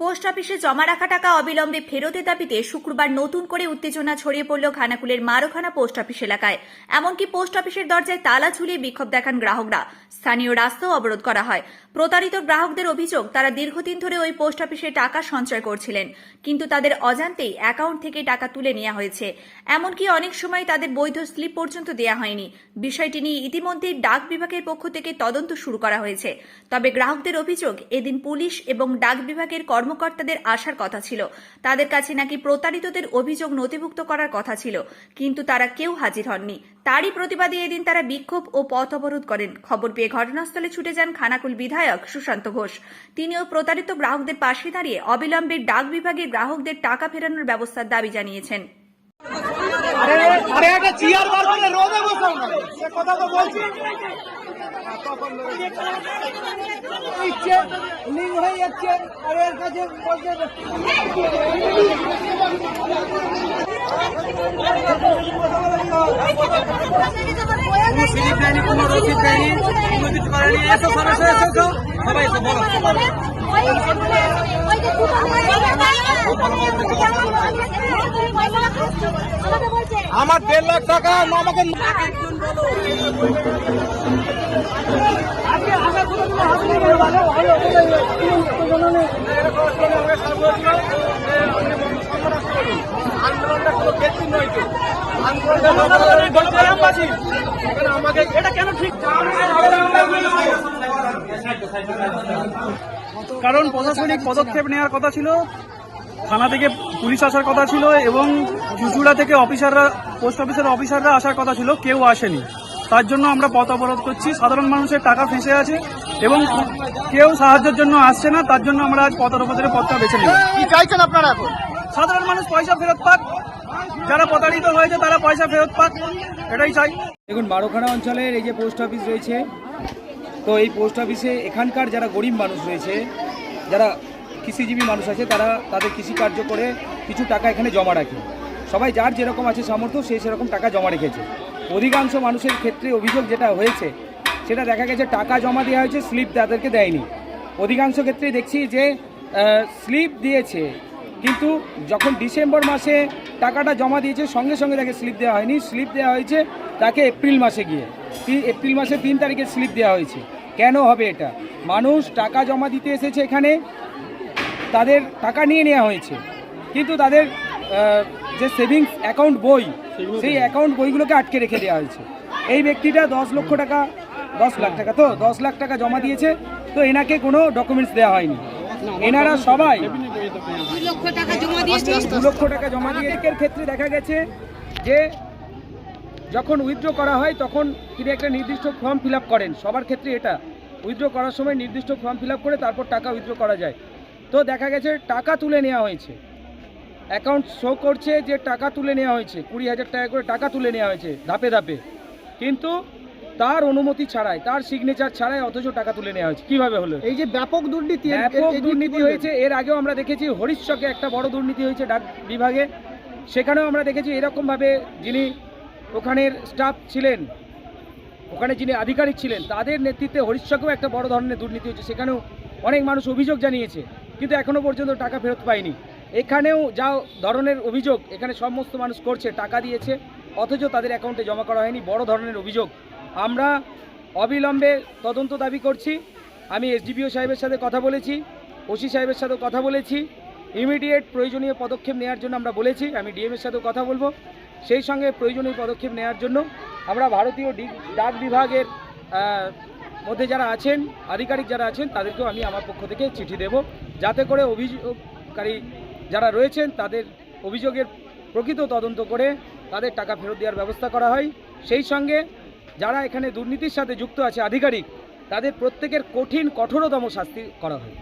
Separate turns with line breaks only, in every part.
Post অফিসে জমা রাখা টাকা অবিলম্বে ফেরতের দাবিতে শুক্রবার নতুন করে উত্তেজনা ছড়িয়ে পড়ল খানাকুলের মারোখানা পোস্ট অফিস এলাকায়। এমনকি পোস্ট অফিসের দরজায় তালা ঝুলিয়ে বিক্ষোভ দেখান গ্রাহকরা। স্থানীয় রাস্তাও অবরোধ করা হয়। প্রতারিত গ্রাহকদের অভিযোগ, তারা দীর্ঘদিন ধরে ওই পোস্ট অফিসে টাকা সঞ্চয় করছিলেন। কিন্তু তাদের অজান্তেই অ্যাকাউন্ট থেকে টাকা তুলে নেওয়া হয়েছে। এমনকি অনেক সময় তাদের বৈধ স্লিপ পর্যন্ত দেওয়া হয়নি। বিষয়টি নিয়ে ইতিমধ্যেই ডাক বিভাগের পক্ষ থেকে তদন্ত শুরু করা হয়েছে। তবে গ্রাহকদের অভিযোগ, এদিন পুলিশ এবং ডাক বিভাগের কর্মকর্তাদের আসার কথা ছিল। তাদের কাছে নাকি প্রতারিতদের অভিযোগ নথিভুক্ত করার কথা ছিল, কিন্তু তারা কেউ হাজির হননি। তারই প্রতিবাদে এদিন তারা বিক্ষোভ ও পথ অবরোধ করেন। খবর পেয়ে ঘটনাস্থলে ছুটে যান খানাকুল বিধায়ক সুশান্ত ঘোষ। তিনিও প্রতারিত গ্রাহকদের পাশে দাঁড়িয়ে অবিলম্বে ডাক বিভাগে গ্রাহকদের টাকা ফেরানোর ব্যবস্থার দাবি জানিয়েছেন।
আরে আরে একটা চেয়ার বার করে রোদে বসাও না কথা তো বলছি। কোনো স্লিপ দেয়নি কোনো রসিদ দেয়নি কোনো কিছু করেনি এসো সরাসরি এসো এসো। সবাই এসো
কারণ প্রশাসনিক পদক্ষেপ নেওয়ার কথা ছিল, থানা থেকে পুলিশ আসার কথা ছিল এবং চুচুড়া থেকে অফিসাররা, পোস্ট অফিসের অফিসাররা আসার কথা ছিল, কেউ আসেনি। তার জন্য আমরা পথ অবরোধ করছি। সাধারণ মানুষের টাকা ফেঁসে আছে। এবং কেউ সাহায্যের জন্য আসছে না তার জন্য আমরা আজ পথ অবরোধের পথটা বেছে নিই
কি চাইছেন আপনারা এখন?
সাধারণ মানুষ পয়সা ফেরত পাক। যারা প্রতারিত হয়েছে তারা পয়সা ফেরত পাক। এটাই চাই।
দেখুন বারোখানা অঞ্চলের এই যে পোস্ট অফিস রয়েছে তো এই পোস্ট অফিসে এখানকার যারা গরিব মানুষ রয়েছে যারা কৃষিজীবী মানুষ আছে তারা তাদের কৃষিকার্য করে কিছু টাকা এখানে জমা রাখে। সবাই যার যেরকম আছে সামর্থ্য সে সেরকম টাকা জমা রেখেছে। অধিকাংশ মানুষের ক্ষেত্রে অভিযোগ যেটা হয়েছে সেটা দেখা গেছে টাকা জমা দেওয়া হয়েছে স্লিপ তাদেরকে দেয়নি। অধিকাংশ ক্ষেত্রে দেখছি যে স্লিপ দিয়েছে কিন্তু যখন ডিসেম্বর মাসে টাকাটা জমা দিয়েছে সঙ্গে সঙ্গে তাকে স্লিপ দেওয়া হয়নি। স্লিপ দেওয়া হয়েছে তাকে এপ্রিল মাসে গিয়ে। এপ্রিল মাসে তিন তারিখে স্লিপ দেওয়া হয়েছে। কেন হবে এটা? মানুষ টাকা জমা দিতে এসেছে এখানে তাদের টাকা নিয়ে নেওয়া হয়েছে। কিন্তু তাদের যে সেভিংস অ্যাকাউন্ট বই সেই অ্যাকাউন্ট বইগুলোকে আটকে রেখে দেওয়া হয়েছে। এই ব্যক্তিটা দশ লক্ষ টাকা দশ লাখ টাকা। তো দশ লাখ টাকা জমা দিয়েছে তো এনাকে কোনো ডকুমেন্টস দেওয়া হয়নি। এনারা সবাই
দু লক্ষ টাকা জমা দিয়েছি।
দু লক্ষ টাকা জমা দিয়ে ক্ষেত্রে দেখা গেছে যে যখন উইথড্র করা হয় তখন তিনি একটা নির্দিষ্ট ফর্ম ফিল করেন। সবার ক্ষেত্রে এটা। উইথড্র করার সময় নির্দিষ্ট ফর্ম ফিল করে তারপর টাকা উইথড্র করা যায়। তো দেখা গেছে টাকা তুলে নেওয়া হয়েছে। অ্যাকাউন্ট শো করছে যে টাকা তুলে নেওয়া হয়েছে। কুড়ি হাজার টাকা করে টাকা তুলে নেওয়া হয়েছে ধাপে ধাপে। কিন্তু তার অনুমতি ছাড়াই তার সিগনেচার ছাড়াই অথচ টাকা তুলে নেওয়া হয়েছে। কীভাবে হলো?
এই যে ব্যাপক দুর্নীতি
ব্যাপক দুর্নীতি হয়েছে এর আগেও আমরা দেখেছি হরিশ্বকে একটা বড় দুর্নীতি হয়েছে ডাক বিভাগে। সেখানেও আমরা দেখেছি এরকমভাবে যিনি ওখানের স্টাফ ছিলেন ওখানে যিনি আধিকারিক ছিলেন তাদের নেতৃত্বে হরিশ্বকেও একটা বড় ধরনের দুর্নীতি হয়েছে। সেখানেও অনেক মানুষ অভিযোগ জানিয়েছে কিন্তু এখনও পর্যন্ত টাকা ফেরত পায়নি। এখানেও যা ধরনের অভিযোগ এখানে সমস্ত মানুষ করছে টাকা দিয়েছে অথচ তাদের অ্যাকাউন্টে জমা করা হয়নি। বড় ধরনের অভিযোগ। আমরা অবিলম্বে তদন্ত দাবি করছি। আমি এসডিপিও সাহেবের সাথে কথা বলেছি, ওসি সাহেবের সাথেও কথা বলেছি। ইমিডিয়েট প্রয়োজনীয় পদক্ষেপ নেওয়ার জন্য আমরা বলেছি, আমি ডিএমের সাথেও কথা বলব। সেই সঙ্গে প্রয়োজনীয় পদক্ষেপ নেওয়ার জন্য আমরা ভারতীয় ডাক বিভাগের মধ্যে যারা আছেন, আধিকারিক যারা আছেন, তাদেরকেও আমি আমার পক্ষ থেকে চিঠি দেব। যাতে করে অভিযোগকারী যারা রয়েছেন, তাদের অভিযোগের প্রকৃত তদন্ত করে তাদের টাকা ফেরত দেওয়ার ব্যবস্থা করা হয়। সেই সঙ্গে যারা এখানে দুর্নীতির সাথে যুক্ত আছে, আধিকারিক, তাদের প্রত্যেকের কঠিন, কঠোরতম শাস্তি করা হয়।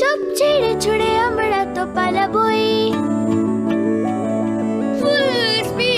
সব ছেড়ে ছুড়ে আমরা তো পালাবই। ফুল স্পিডে